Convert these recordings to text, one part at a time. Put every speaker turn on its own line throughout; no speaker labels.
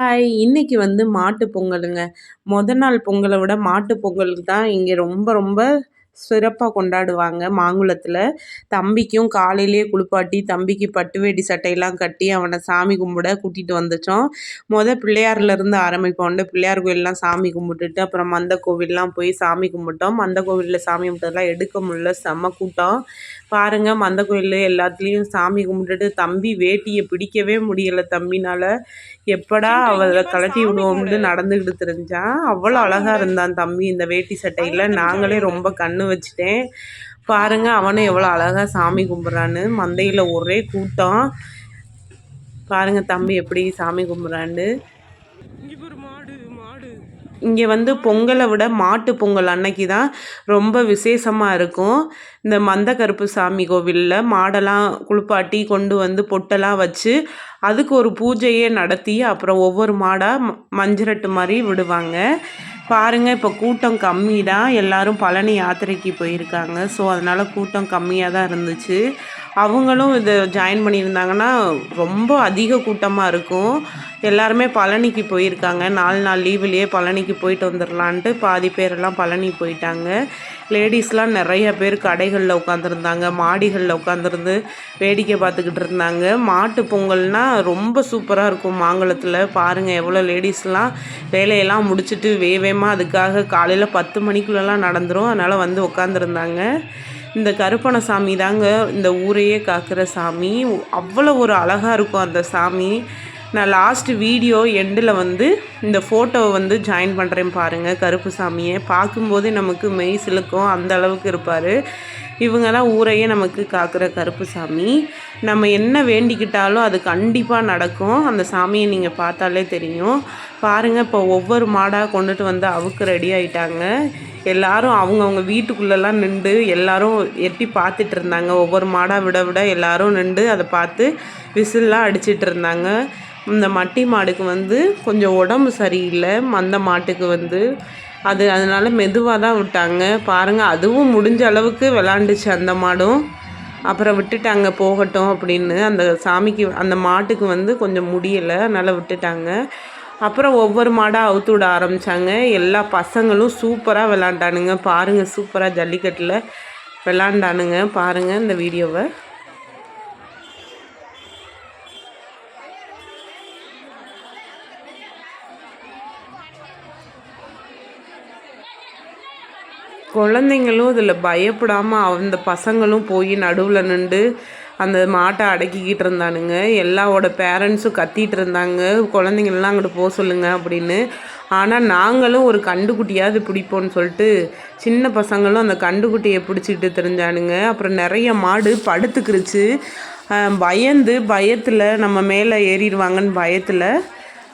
Hi! இன்னைக்கு வந்து மாட்டு பொங்கலுங்க. மொதல் நாள் பொங்கலை விட மாட்டு பொங்கலுக்கு தான் இங்கே ரொம்ப ரொம்ப சிறப்பா கொண்டாடுவாங்க மாங்குளத்துல. தம்பிக்கும் காலையிலேயே குளிப்பாட்டி, தம்பிக்கு பட்டு வேட்டி சட்டையெல்லாம் கட்டி, அவன சாமி கும்பிட கூட்டிட்டு வந்துட்டோம். மொத பிள்ளையார்லேருந்து ஆரம்பிப்போம்ண்டு பிள்ளையார் கோயில்லாம் சாமி கும்பிட்டுட்டு, அப்புறம் மந்த கோவில்லாம் போய் சாமி கும்பிட்டோம். மந்த கோவில்ல சாமி கும்பிட்டதெல்லாம் எடுக்க முடியல, செம்ம கூட்டம். பாருங்க மந்த கோயில் எல்லாத்துலேயும் சாமி கும்பிட்டுட்டு, தம்பி வேட்டிய பிடிக்கவே முடியல தம்பினால. எப்படா அவள கழட்டி விடுவோம்னு நடந்துக்கிட்டு திரிஞ்சான். அவ்வளோ அழகா இருந்தான் தம்பி இந்த வேட்டி சட்டையில. நாங்களே ரொம்ப கண்ணு வச்சுட்டேன். பாருங்க அவனும் எவ்வளோ அழகாக சாமி கும்பிட்றான்னு. மந்தையில் ஒரே கூட்டம். பாருங்க தம்பி எப்படி சாமி கும்பிட்றான்னு. இங்கே வந்து பொங்கலை விட மாட்டு பொங்கல் அன்னைக்கு தான் ரொம்ப விசேஷமாக இருக்கும் இந்த மந்த கருப்பு சாமி கோவிலில் மாடெல்லாம் குளிப்பாட்டி கொண்டு வந்து பொட்டெல்லாம் வச்சு அதுக்கு ஒரு பூஜையே நடத்தி அப்புறம் ஒவ்வொரு மாடாக மஞ்சரட்டு மாதிரி விடுவாங்க பாருங்கள் இப்போ கூட்டம் கம்மி தான் எல்லோரும் பழனி யாத்திரைக்கு போயிருக்காங்க. ஸோ அதனால் கூட்டம் கம்மியாக தான் இருந்துச்சு. அவங்களும் இதை ஜாயின் பண்ணியிருந்தாங்கன்னா ரொம்ப அதிக கூட்டமாக இருக்கும். எல்லாருமே பழனிக்கு போயிருக்காங்க. நாலு நாள் லீவுலேயே பழனிக்கு போயிட்டு வந்துடலான்ட்டு பாதி பேரெல்லாம் பழனி போயிட்டாங்க. லேடிஸ்லாம் நிறைய பேர் கடைகளில் உட்காந்துருந்தாங்க மாடிகளில் உட்காந்துருந்து வேடிக்கை பார்த்துக்கிட்டு இருந்தாங்க. மாட்டு பொங்கல்னால் ரொம்ப சூப்பராக இருக்கும் மாங்குளத்தில் பாருங்கள் எவ்வளோ லேடிஸ்லாம் வேலையெல்லாம் முடிச்சுட்டு வேவேமாக அதுக்காக காலையில் பத்து மணிக்குள்ளெல்லாம் நடந்துடும் அதனால் வந்து உட்காந்துருந்தாங்க இந்த கருப்பண சாமி தாங்க இந்த ஊரையே காக்கிற சாமி. அவ்வளோ ஒரு அழகாக இருக்கும் அந்த சாமி. நான் லாஸ்ட் வீடியோ எண்டில் வந்து இந்த ஃபோட்டோவை வந்து ஜாயின் பண்ணுறேன் பாருங்கள் கருப்பு சாமியை பார்க்கும்போதே நமக்கு மெய் சிலுக்கும் அந்த அளவுக்கு இருப்பார். இவங்கெல்லாம் ஊரையே நமக்கு காக்கிற கருப்பு சாமி நம்ம என்ன வேண்டிக்கிட்டாலும் அது கண்டிப்பாக நடக்கும். அந்த சாமியை நீங்கள் பார்த்தாலே தெரியும். பாருங்கள் இப்போ ஒவ்வொரு மாடாக கொண்டுட்டு வந்து அவுக்கு ரெடி ஆகிட்டாங்க எல்லாரும் அவங்கவுங்க வீட்டுக்குள்ளெல்லாம் நின்று எல்லாரும் எட்டி பார்த்துட்டு இருந்தாங்க. ஒவ்வொரு மாடாக விட விட எல்லாரும் நின்று அதை பார்த்து விசில்லாம் அடிச்சிட்டு இருந்தாங்க. இந்த மட்டி மாடுக்கு வந்து கொஞ்சம் உடம்பு சரியில்லை. அந்த மாட்டுக்கு வந்து அது அதனால் மெதுவாக தான் விட்டாங்க. பாருங்கள் அதுவும் முடிஞ்ச அளவுக்கு விளாண்டுச்சு அந்த மாடும். அப்புறம் விட்டுட்டாங்க போகட்டும் அப்படின்னு. அந்த சாமிக்கு அந்த மாட்டுக்கு வந்து கொஞ்சம் முடியலை. அதனால் விட்டுட்டாங்க. அப்புறம் ஒவ்வொரு மாடாக அவுத்து விட ஆரம்பித்தாங்க எல்லா பசங்களும் சூப்பராக விளாண்டானுங்க. பாருங்கள் சூப்பராக ஜல்லிக்கட்டில் விளாண்டானுங்க. பாருங்கள் இந்த வீடியோவை. குழந்தைங்களும் இதில் பயப்படாமல் அந்த பசங்களும் போய் நடுவில் நின்று அந்த மாட்டை அடக்கிக்கிட்டு இருந்தானுங்க. எல்லாவோட பேரண்ட்ஸும் கத்திட்டு இருந்தாங்க. குழந்தைங்களெலாம் அங்கிட்டு போக சொல்லுங்க அப்படின்னு. ஆனால் நாங்களும் ஒரு கண்டுக்குட்டியாவது பிடிப்போம்னு சொல்லிட்டு சின்ன பசங்களும் அந்த கண்டுக்குட்டியை பிடிச்சிக்கிட்டு தெரிஞ்சானுங்க. அப்புறம் நிறைய மாடு படுத்துக்கிருச்சு. பயந்து பயத்தில் நம்ம மேலே ஏறிடுவாங்கன்னு பயத்தில்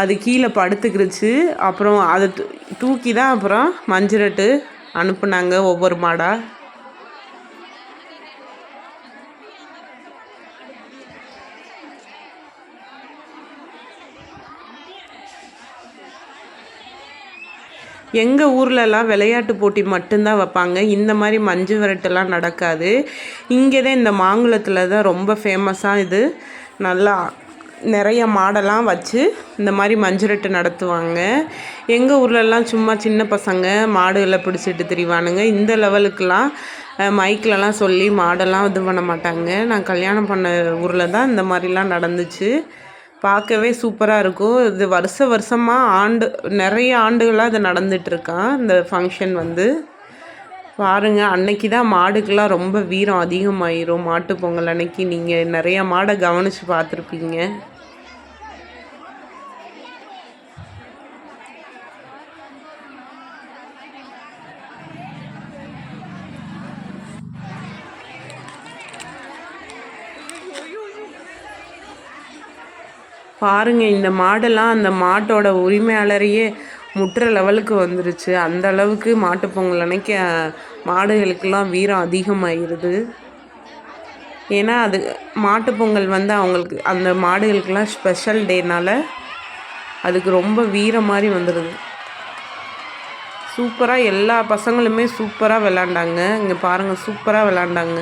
அது கீழே படுத்துக்கிருச்சு. அப்புறம் அதை தூக்கி தான் அப்புறம் மஞ்சிரட்டு அனுப்புனாங்க ஒவ்வொரு மாடாக எங்கள் ஊர்லலாம் விளையாட்டு போட்டி மட்டும்தான் வைப்பாங்க. இந்த மாதிரி மஞ்சு விரட்டெல்லாம் நடக்காது. இங்கே தான் இந்த மாங்குளத்தில் தான் ரொம்ப ஃபேமஸாக இது. நல்லா நிறைய மாடெல்லாம் வச்சு இந்த மாதிரி மஞ்சுரட்டு நடத்துவாங்க. எங்கள் ஊர்லெலாம் சும்மா சின்ன பசங்க மாடுகளை பிடிச்சிட்டு திரிவானுங்க. இந்த லெவலுக்கெலாம் மைக்கிலலாம் சொல்லி மாடெல்லாம் இது பண்ண மாட்டாங்க. நான் கல்யாணம் பண்ண ஊரில் தான் இந்த மாதிரிலாம் நடந்துச்சு. பார்க்கவே சூப்பராக இருக்கும். இது வருஷ வருஷமாக ஆண்டு நிறைய ஆண்டுகளாக இது நடந்துகிட்ருக்கான் இந்த ஃபங்க்ஷன் வந்து. பாருங்கள் அன்னைக்கு தான் மாடுக்கெலாம் ரொம்ப வீரம் அதிகமாயிரும். மாட்டு பொங்கல் அன்னைக்கு நீங்கள் நிறைய மாடை கவனித்து பார்த்துருப்பீங்க. பாருங்கள் இந்த மாடெல்லாம் அந்த மாட்டோட உரிமையாளரையே முட்டுற லெவலுக்கு வந்துருச்சு. அந்த அளவுக்கு மாட்டுப்பொங்கல் அன்னைக்கு மாடுகளுக்கெல்லாம் வீரம் அதிகமாகிருது ஏன்னா அது மாட்டுப்பொங்கல் வந்து அவங்களுக்கு அந்த மாடுகளுக்கெல்லாம் ஸ்பெஷல் டேனால் அதுக்கு ரொம்ப வீரம் மாதிரி வந்துடுது சூப்பராக எல்லா பசங்களுமே சூப்பராக விளாண்டாங்க. இங்கே பாருங்கள் சூப்பராக விளாண்டாங்க.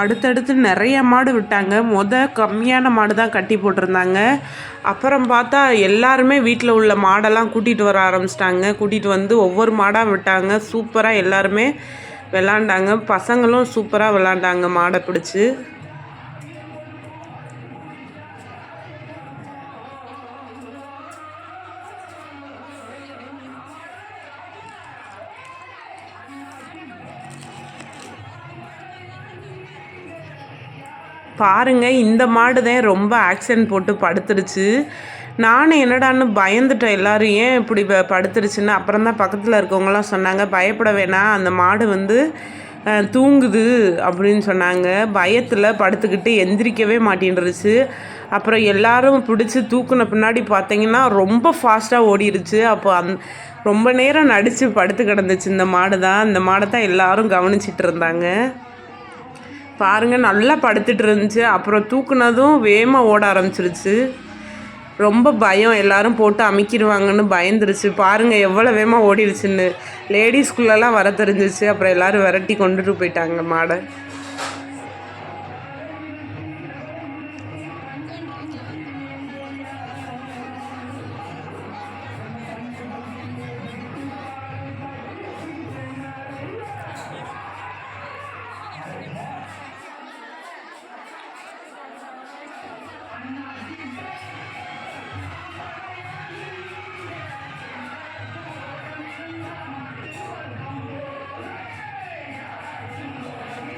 அடுத்தடுத்து நிறைய மாடு விட்டாங்க. மொத கம்மியான மாடு தான் கட்டி போட்டிருந்தாங்க. அப்புறம் பார்த்தா எல்லாருமே வீட்டில் உள்ள மாடெல்லாம் கூட்டிகிட்டு வர ஆரம்பிச்சிட்டாங்க. கூட்டிகிட்டு வந்து ஒவ்வொரு மாடாக விட்டாங்க. சூப்பராக எல்லாருமே விளாண்டாங்க. பசங்களும் சூப்பராக விளாண்டாங்க மாடை பிடிச்சி. பாருங்கள் இந்த மாடு தான் ரொம்ப ஆக்சிடென்ட் போட்டு படுத்துருச்சு. நானும் என்னடான்னு பயந்துட்டேன் எல்லாரும். ஏன் இப்படி ப- படுத்துருச்சுன்னு? அப்புறம் தான் பக்கத்தில் இருக்கவங்களாம் சொன்னாங்க பயப்பட வேணாம் அந்த மாடு வந்து தூங்குது அப்படின்னு சொன்னாங்க. பயத்தில் படுத்துக்கிட்டு எந்திரிக்கவே மாட்டேன்ருச்சு. அப்புறம் எல்லாரும் பிடிச்சி தூக்குன பின்னாடி பார்த்தீங்கன்னா ரொம்ப ஃபாஸ்ட்டாக ஓடிடுச்சு அப்போ அந் ரொம்ப நேரம் நடித்து படுத்து கிடந்துச்சு இந்த மாடு தான். இந்த மாடை தான் எல்லாரும் கவனிச்சிட்டு இருந்தாங்க. பாருங்க நல்லா படுத்துட்டு இருந்துச்சு. அப்புறம் தூக்குனதும் வேகமாக ஓட ஆரம்பிச்சிருச்சு. ரொம்ப பயம். எல்லாரும் போட்டு அமைக்கிடுவாங்கன்னு பயந்துருச்சு. பாருங்கள் எவ்வளோ வேகமாக ஓடிடுச்சுன்னு. லேடிஸ்குள்ளெல்லாம் வர தெரிஞ்சிச்சு அப்புறம் எல்லோரும் விரட்டி கொண்டுட்டு போயிட்டாங்க மாடை.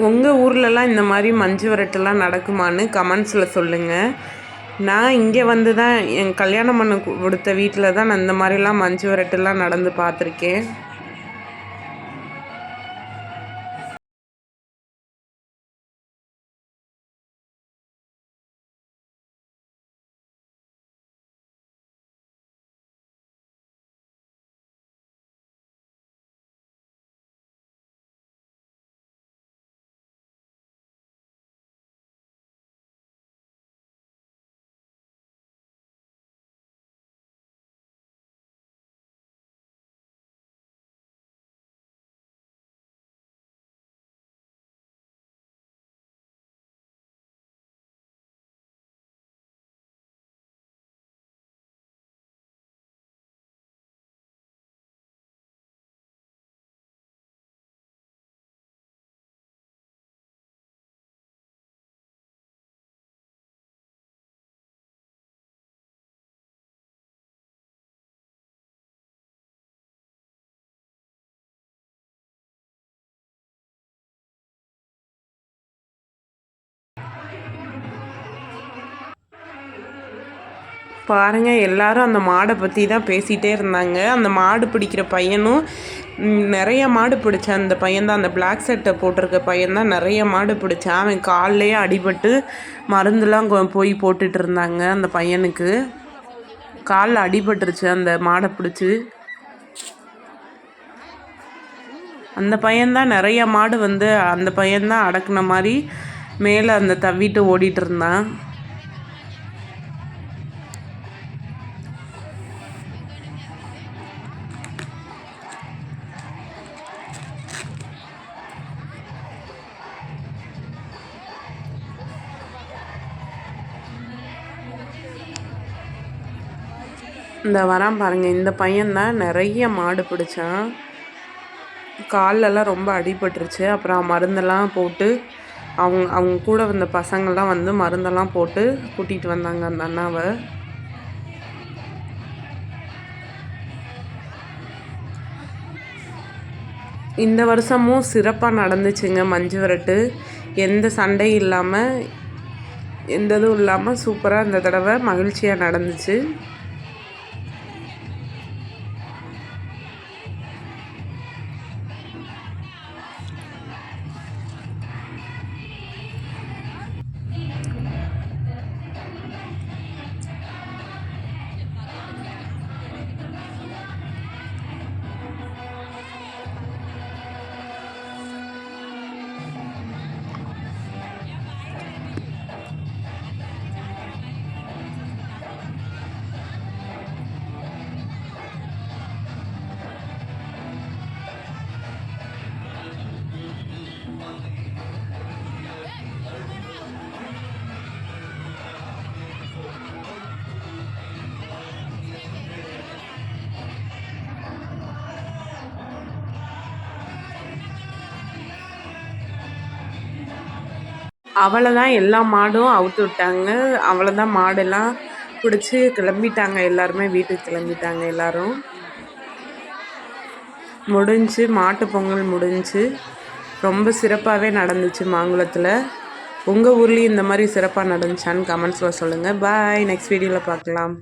உங்கள் ஊர்லலாம் இந்த மாதிரி மஞ்சு விரட்டுலாம் நடக்குமான்னு கமெண்ட்ஸில் சொல்லுங்கள் நான் இங்கே வந்து தான் என் கல்யாணம் பண்ண கொடுத்த வீட்டில் தான் நான் இந்த மாதிரிலாம் மஞ்சு விரட்டுலாம் நடந்து பார்த்துருக்கேன். பாருங்க எல்லாரும் அந்த மாடை பற்றி தான் பேசிகிட்டே இருந்தாங்க. அந்த மாடு பிடிக்கிற பையனும் நிறைய மாடு பிடிச்சான் அந்த பையன் தான். அந்த பிளாக் சட்டை போட்டிருக்க பையன் தான் நிறைய மாடு பிடிச்சான் அவன் கால்லையே அடிபட்டு மருந்துலாம் கொ- போய் போட்டுட்டு இருந்தாங்க அந்த பையனுக்கு. காலில் அடிபட்டுருச்சு அந்த மாடை பிடிச்சி. அந்த பையன்தான் நிறைய மாடு வந்து அந்த பையன்தான் அடக்குன மாதிரி மேலே அந்த தவிட்டு ஓடிட்டு இருந்தான். இந்த வரான் பாருங்கள் இந்த பையன்தான் நிறைய மாடு பிடிச்சான். கால்லெல்லாம் ரொம்ப அடிபட்டுருச்சு. அப்புறம் மருந்தெல்லாம் போட்டு அவங்க அவங்க கூட வந்த பசங்கள்லாம் வந்து மருந்தெல்லாம் போட்டு கூட்டிகிட்டு வந்தாங்க அந்த அண்ணாவை. இந்த வருஷமும் சிறப்பாக நடந்துச்சுங்க மஞ்சு விரட்டு. எந்த சண்டையும் இல்லாமல் எந்த இதுவும் இல்லாமல் சூப்பராக இந்த தடவை மகிழ்ச்சியாக நடந்துச்சு. அவ்வளோதான் எல்லா மாடும் அவுத்து விட்டாங்க. அவ்வளோதான் மாடெல்லாம் பிடிச்சி கிளம்பிட்டாங்க. எல்லாருமே வீட்டுக்கு கிளம்பிட்டாங்க எல்லாரும். முடிஞ்சு மாட்டு பொங்கல் முடிஞ்சு ரொம்ப சிறப்பாகவே நடந்துச்சு மாங்குளத்தில். உங்கள் ஊர்லேயும் இந்த மாதிரி சிறப்பாக நடந்துச்சான்னு கமெண்ட்ஸில் சொல்லுங்கள் பாய் நெக்ஸ்ட் வீடியோவில் பார்க்கலாம்